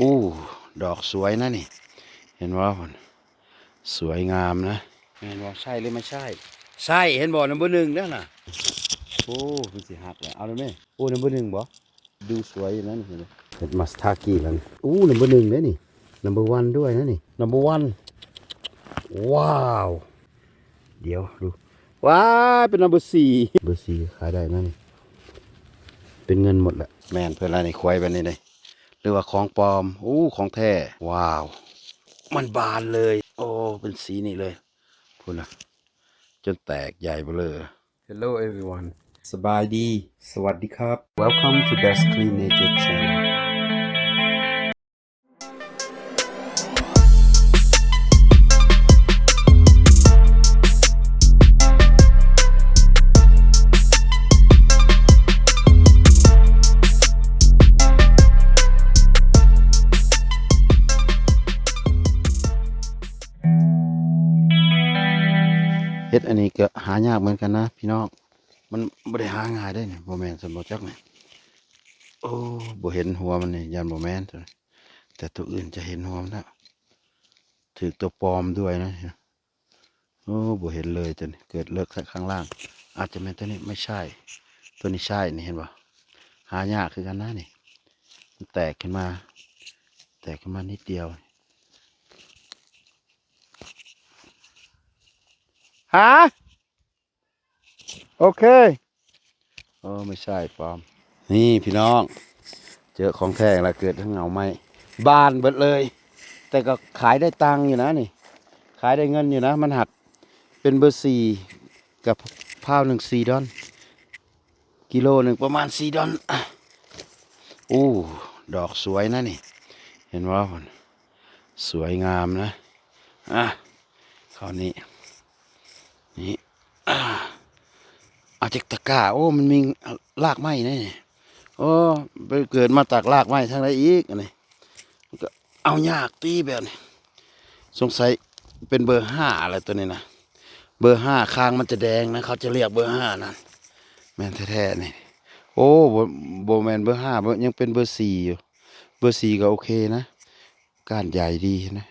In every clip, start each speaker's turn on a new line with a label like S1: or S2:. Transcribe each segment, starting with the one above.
S1: อู้ ดอกสวยนะนี่ เห็นว่ามันสวยงามนะ เห็นว่าใช่หรือไม่ใช่ ใช่เห็นบ่นัมเบอร์หนึ่งนั่นน่ะ โอ้เป็นสีหักเลยเอาเลยไหมโอ้นัมเบอร์หนึ่งบ่ดูสวยอยู่นะนี่เห็นไหมเป็นมัสทากิแล้วนี่อู้นัมเบอร์หนึ่งนะนี่นัมเบอร์วันด้วยนะนี่นัมเบอร์วันว้าว เดี๋ยวดูว้ายเป็นนัมเบอร์สี่เบอร์สี่ขายได้นะนี่เป็นเงินหมดแหละแม่นเพื่อนอะไรนี่ควายไปนี่เลยห รือว่าของปลอมอู้ของแท้ว้าว มันบานเลย โอ้เป็นสีนี่เลยพูดนะจนแตกใหญ่เบ้อเลย Hello everyone สบายดี สวัสดีครับ Welcome to Best Clean Nature Channel เฮ็ดอันนี้ก็หายากเหมือนกันนะพี่น้อง มันบ่ได้หาง่ายได้เนี่ยบ่แม่นสมบ่จักเนี่ยโอ้บ่เห็นหัวมันนี่ยันบ่แมนแต่ตัวอื่นจะเห็นหัวมันแล้วถือตัวปลอมด้วยนะโอ้บ่เห็นเลยตัวนี้เกิดเลิกข้างล่าง อาจจะเป็นตัวนี้ไม่ใช่ ตัวนี้ใช่นี่เห็นบ่หายากคือกันนะนี่มันแตกขึ้นมา แตกขึ้นมานิดเดียว ฮะโอเคโอ้ไม่ใช่ปอม นี่พี่น้อง เจอของแท้แล้วเกิดทั้งเงาไหมบานเบิดเลย แต่ก็ขายได้ตังค์อยู่นะนี่ ขายได้เงินอยู่นะ มันหักเป็นเบอร์สี่กับพ้าวหนึ่งสี่ดอน กิโลหนึ่งประมาณสี่ดอนอู้ดอกสวยนะนี่ เห็นว่ามันสวยงามนะอะคราวนี้อ่าเอาจากตะก้า โอ้ มันมีรากไม้นี่โอ้ไปเกิดมาจากรากไม้ทางไหนอีกอันนี้มันก็เอายากตีแบบนี้สงสัยเป็นเบอร์ห้าอะไรตัวนี้นะเบอร์ห้าคางมันจะแดงนะเขาจะเรียกเบอร์ห้านั่นแมนแท้ๆนี่โอ้โบโบแมนเบอร์ห้ายังเป็นเบอร์สี่อยู่เบอร์สี่ก็โอเคนะก้านใหญ่ดีนะ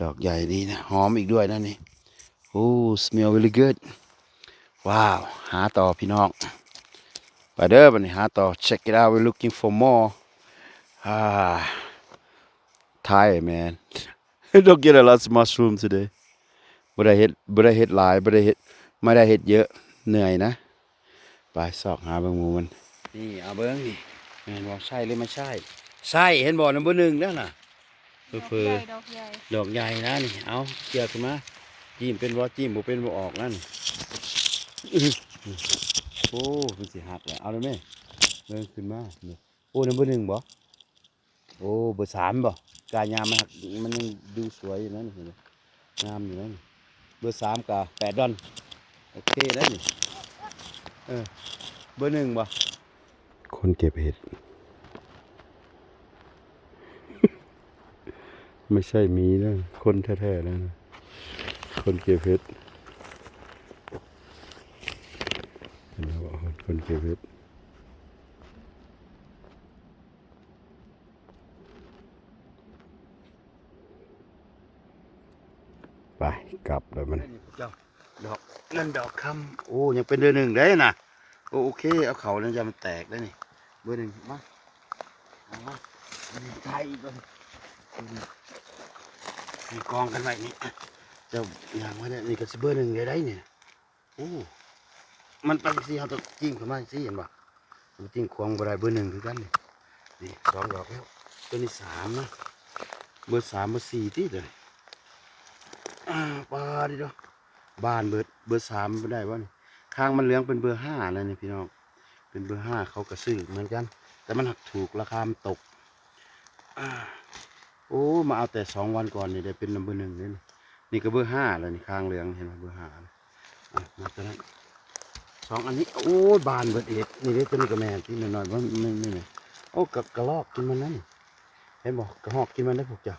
S1: ดอกใหญ่ดีนะ หอมอีกด้วยนะนี่โอ้ smell really good ว้าว หาต่อพี่น้องไปเด้อบันนี้หาต่อ check it out we're looking for more ah Thai man don't get a lot of mushroom today บ่ได้เฮ็ดบ่ได้เฮ็ดหลายบ่ได้เฮ็ดไม่ได้เฮ็ดเยอะเหนื่อยนะไปสอกหาเบิ่งหมูมันนี่เอาเบิ่งนี่แม่นบ่ใช่หรือไม่ใช่ใช่เห็นบ่นัมเบอร์หนึ่งนั่นน่ะ
S2: ดอก
S1: เพื่อ
S2: ใหญ่ดอกใหญ่
S1: ดอกใหญ่นะนี่เอาเกี่ยวขึ้นมาจิ้มเป็นบ่จิ้มบ่เป็นบ่ออกนั่นอื้อ โอ้มันสิหักแล้วเอาเลยแม่เบิ่งขึ้นมาโอ้นัมเบอร์หนึ่งบ่โอ้เบอร์สามบ่กายามมันหักมันยังดูสวยอยู่นะนี่เห็นไหมงามอยู่นะนี่เบอร์สามกับแปดดอนโอเคแล้วนี่เออเบอร์หนึ่งบ่คนเก็บเห็ด ไม่ใช่มีนะ คนแท้ๆนะ คนเก็บเพชรเห็นไหมว่า คนเก็บเพชรไปกลับเลยมันดอกนั่นดอกคำโอ้ยังเป็นเดือนหนึ่งได้นะโอโอเคเอาเขาเนี่ยจะมันแตกได้นี่เบอร์หนึ่งมาเอามาอันนี้ไทยอีกเลยมีกองกันไว้นี่เจ้าอย่างว่าเนี่ยนี่ก็สิเบอร์หนึ่งได้ได้เนี่ยโอ้ มันต้องสิเขาต้องจิ้งเข้ามาสิเห็นป่ะมันจิ้งควงบ่ได้เบอร์หนึ่งคือกันนี่นี่สองดอกแล้วตัวนี้สามนะเบอร์สามเบอร์สี่ที่เดี๋ยวนี้ปลาดิเนาะบานเบอร์เบอร์สามไม่ได้วะนี่ข้างมันเหลืองเป็นเบอร์ห้าแล้วนี่พี่น้องเป็นเบอร์ห้าเขาก็ซื้อเหมือนกัน แต่มันหักถูกราคามันตกโอ้มาเอาแต่สองวันก่อนนี่ได้เป็นลำเบอร์หนึ่งนี่นี่ก็เบอร์ห้าแล้วนี่ข้างเหลืองเห็นไหมเบอร์ห้าเลยมาตัวนั้น องอันนี้ โอ้ยบานเบิดเอ็ดนี่ได้ตัวนี้ก็แม่นที่หน่อยๆว่าไม่ไม่ไม่โอ้กระกระลอกกินมันนั่นเห็นบอกกระหอกกินมันได้พวกจ้ะ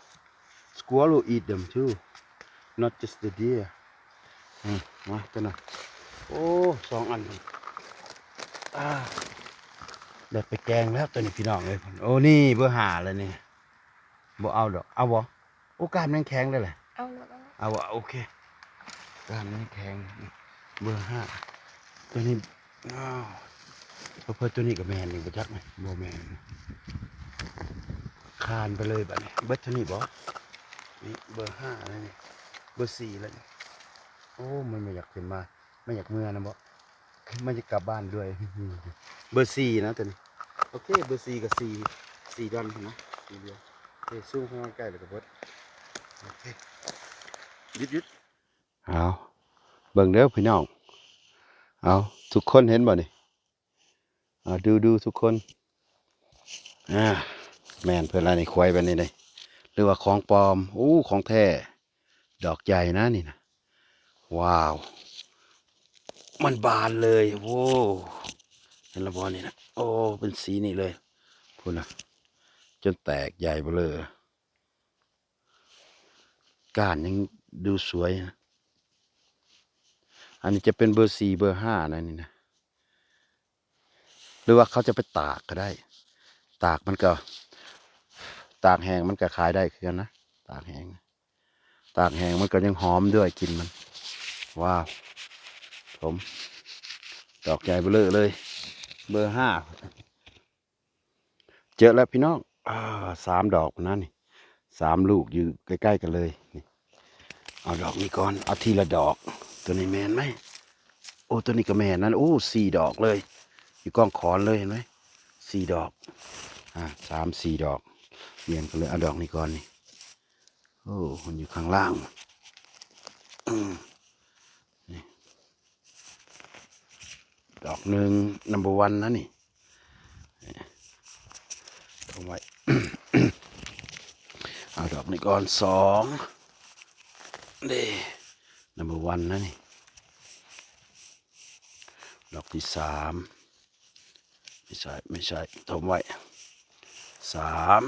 S1: squirrel will eat them too not just the deer อืมมาตัวนั้นโอ้สองอันอ่าได้ไปแกงแล้วตัวนี้พี่น้องเลยโอ้นี่เบอร์ห้าเลยนี่บ่เอาดอกเอาบ่โอ้กล้ามยังแข็งเลยแหละ
S2: เอาหนูเอา
S1: เอาบ่โอเคกล้ามยังแข็งเบอร์ห้า ตัวนี้อ้าวเพิ่นตัวนี้กับแมนนี่บ่จักไหมบ่แมนคานไปเลยแบัดนี้เบิดเท่านี้บ่นี่เบอร์ห้าแล้วนี่เบอร์สี่แล้วนี่โอ้มันไม่อยากขึ้นมา ไม่อยากเมื่อนะบ่มันจะกลับบ้านด้วย เบอร์สี่นะตัวนี้โอเคเบอร์สี่กับสี่สี่ดอนนไหมสี่เดียวโอเคสู้ข้างใกล้เลยกับเบิดโอเคยึดยึดเอาเบิ่งเด้อพี่น้อง เอาทุกคนเห็นบ่นี่เอาดูดูทุกคนอ่าแม่นเพื่อนอะไรนี่ควายแบบนี้เลยหรือว่าของปลอมอู้ของแท้ดอกใหญ่นะนี่นะว้าว มันบานเลยโว้เห็นละบอลนี่นะโอ้เป็นสีนี่เลยพูดนะจนแตกใหญ่เบลอก้านยังดูสวยนะ อันนี้จะเป็นเบอร์สี่เบอร์ห้านะนี่นะ หรือว่าเขาจะไปตากก็ได้ ตากมันก็ ตากแห้งมันก็ขายได้คือกันนะ ตากแห้ง ตากแห้งมันก็ยังหอมด้วยกลินมัน ว้าว ผม ดอกใหญ่เบลอเลย เบอร์ห้า เจอแล้วพี่น้องอสามดอกนะนี่สามลูกอยู่ใกล้ ๆ กันเลยนี่เอาดอกนี้ก่อน เอาทีละดอก ตัวนี้แมนไหมโอ้ตัวนี้ก็แมนนั่นโอ้สี่ดอกเลย อยู่กองขอนเลยเห็นไหมสี่ดอกอ่าสามสี่ดอกเรียนกันเลยเอาดอกนี้ก่อนนี่โอ้มันอยู่ข้างล่างดอกหนึ่ง number one นะนี่เอาไว้เอาดอกนี้ก่อนสองเด้ number one นนะนี่ดอกที่สามไม่ใช่ไม่ใช่ทมไว้สาม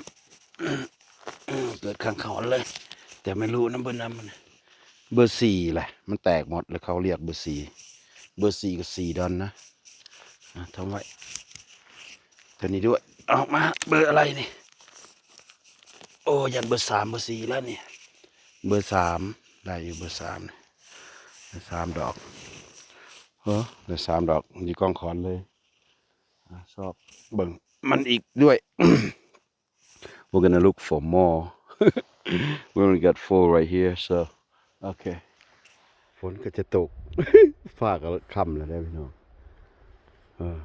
S1: เกิดข้างเขาเลย แต่ไม่รู้นะเบอร์นั้นมันเบอร์สี่แหละมันแตกหมดแล้วเขาเรียกเบอร์สี่เบอร์สี่กับสี่ดอนนะทำไว้ตัวนี้ด้วยออกมาเบอร์อะไรนี่ โอ้ยันเบอร์สามเบอร์สี่แล้วเนี่ยเบอร์สามได้อยู่เบอร์สามนี่เบอร์ สามดอกเออเบอสามดอกอยู่กองขอนเลยอชอบเบิ่งมันอีกด้วย We're gonna look for more we only got four right here so okay ฝนก็จะตกฟ้าก็ค่ำแล้วได้พี่น้องเออ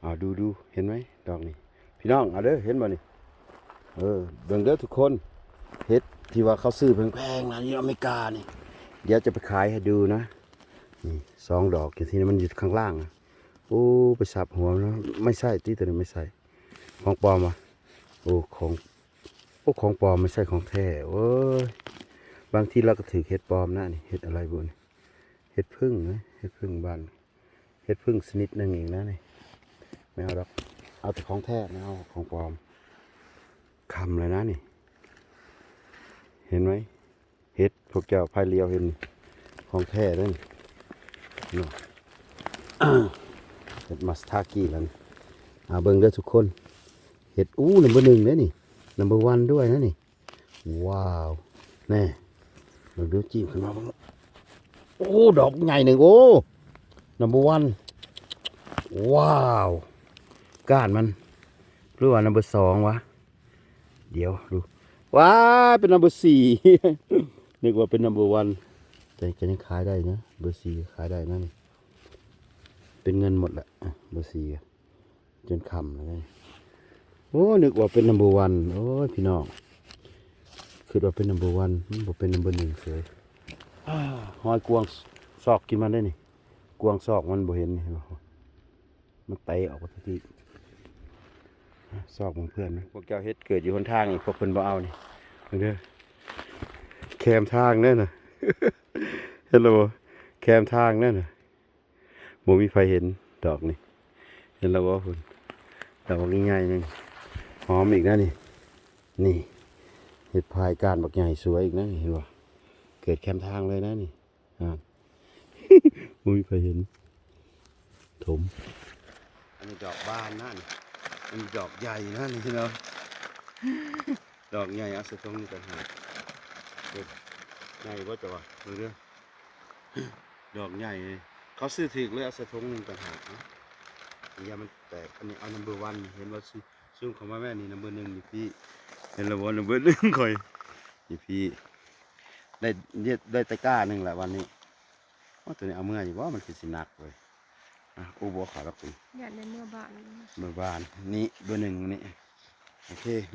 S1: เอาดูดูเห็นไหมดอกนี้พี่น้องเอาเด้อเห็นบ่นี่เออเบิ่งเด้อทุกคนเฮ็ดที่ว่าเขาซื้อแพงๆนะที่อเมริกานี่ เดี๋ยวจะไปขายให้ดูนะนี่สองดอกอย่างที่มันอยู่ข้างล่างโอ้ไปสับหัวนแล้วไม่ใช่ที่ตัวนี้ไม่ใช่ของปลอมอะโอ้ของโอ้ของปลอมไม่ใช่ของแท้เว้ยบางทีเราก็ถือเห็ดปลอมนะนี่เห็ดอะไรบุญเห็ดพึ่งนะเห็ดพึ่งบ้านเห็ดพึ่งชนิดนึ่งเองนะนี่ไม่เอาหรอกเอาแต่ของแท้ไม่เอาของปลอมคำเลยนะนี่ เห็นไหม เห็ดพวกเจ้าพายเรียวเห็นของแท้นั่นนี่เห็ดมัสทากีแล้วนี่เอาเบิ่งเด้อทุกคนเห็ดอู้นัมเบอร์หนึ่งเด้นี่นัมเบอร์วันด้วยนะนี่ ว้าวแน่เราดูจิ้มขึ้นมาบ้างโอ้ ดอกใหญ่หนึ่งโอ้ number one ว้าวก้านมันหรือว่า number สองวะ เดี๋ยวดูว้าเป็น number สี่ นึกว่าเป็น number one แต่ก็ยังขายได้นะเบอร์สี่ขายได้นะนี่เป็นเงินหมดแหละอะเบอร์สี่อะจนคำเลยโอ้นึกว่าเป็น number one โอ้ยพี่น้องคือว่าเป็น number one มันบอกเป็น number หนึ่งเลยอ่าหอยกวางซอกกินมันได้นี่กวางซอกมันบ่เห็นนี่เห็นบ่มันเตะออกไปทีซอกของเพื่อนนะพวกเจ้าเฮ็ดเกิดอยู่หนทางนี่พวกเพิ่นบ่เอานี่เด้อ แคมทางนั่นน่ะเห็นแล้วบ่แคมทางนั่นน่ะบ่มีใครเห็นดอกนี่ เห็นแล้วบ่เพิ่นดอกง่ายๆนึงหอมอีกนะนี่ นี่เห็ดพายกานบักใหญ่สวยอีกนะเห็นบ่เกิดแคมทางเลยนะนี่อ่ามุ้ยไปเห็นถมอันนี้ดอกบานนั่นอันนี้ดอกใหญ่นะนี่เนาะดอกใหญ่อาใส่ถุงนี่ต่างหาก เด็ดใหญ่บ่จะว่าดูเด้อดอกใหญ่เลยเขาซื้อถึกเลยเอาใส่ถุงหนึงต่างหากนะอย่ามันแตกอันนี้เอา number one เห็นว่าซื้อซื้อของมาแม่นี่ number หนึ่งนี่พี่เห็นแล้วบ่ number หนึ่งข่อยนี่พี่ได้ได้ได้ตะกร้าหนึ่งแหละวันนี้ว่าตัวนี้เอาเมื่ออยู่ว่ามันคือสิหนักเลยอะอูบัวขาวรับคุณ
S2: อยากได้เมื่อบ้าน
S1: เมื่อวานนี่เบอร์หนึ่งนี่โอเค